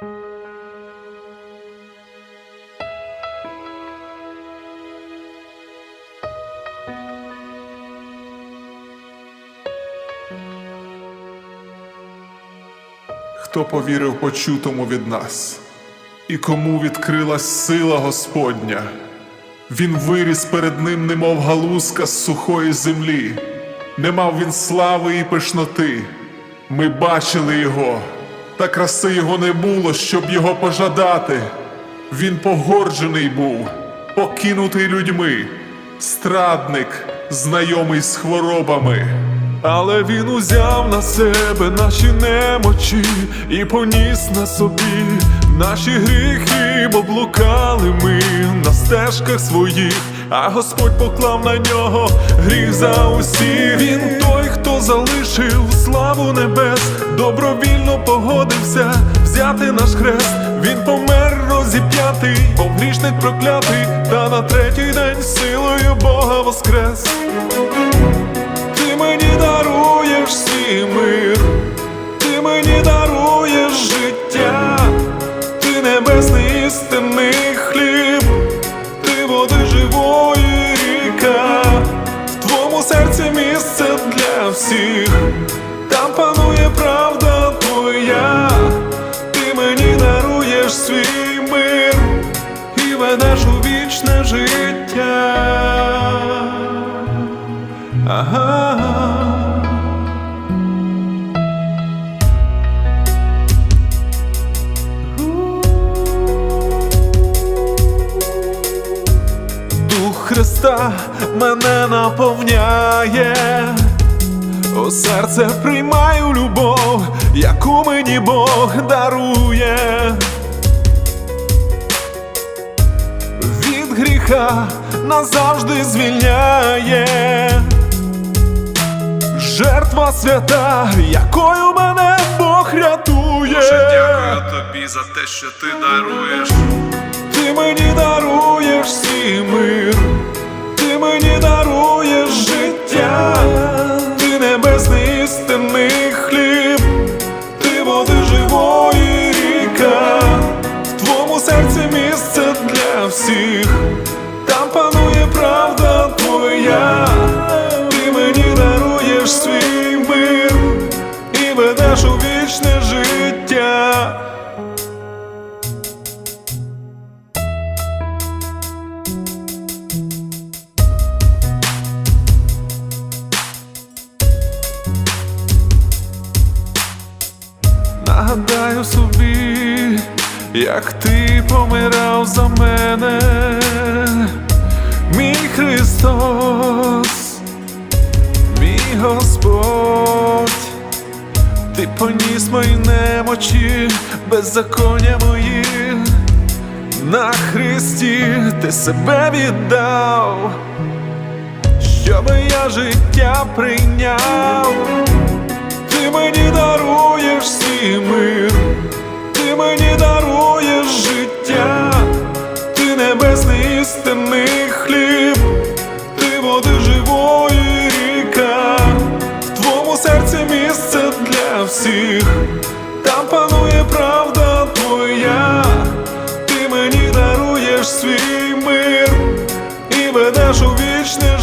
Хто повірив почутому від нас, і кому відкрилась сила Господня? Він виріс перед ним, немов галузка з сухої землі, не мав він слави і пишноти. Ми бачили його, та краси його не було, щоб його пожадати. Він погорджений був, покинутий людьми, страдник, знайомий з хворобами. Але він узяв на себе наші немочі і поніс на собі наші гріхи, бо блукали ми на стежках своїх, а Господь поклав на нього гріх за усіх. Він той, залишив славу небес, добровільно погодився взяти наш хрест. Він помер розіп'ятий, повгрішник проклятий, та на третій день силою Бога воскрес. Ти мені даруєш свій мир, ти мені даруєш життя, ти небесний істинний хліб, ти води живої ріка, в твоєму серці місце всіх, там панує правда твоя, ти мені даруєш свій мир і ведеш у вічне життя. Ага. Дух Христа мене наповняє, у серце приймаю любов, яку мені Бог дарує. Від гріха назавжди звільняє. Жертва свята, якою мене Бог рятує. Боже, дякую тобі за те, що ти даруєш. Ти мені даруєш свій мир, хліб, ти води живої ріка, в твоєму серці місце для всіх, там панує правда твоя, ти мені даруєш свій мир і ведеш у вічне життя. Нагадаю собі, як ти помирав за мене, мій Христос, мій Господь, ти поніс мої немочі, беззаконня мої, на Христі ти себе віддав, щоби я життя прийняв. Ти мені yaşlı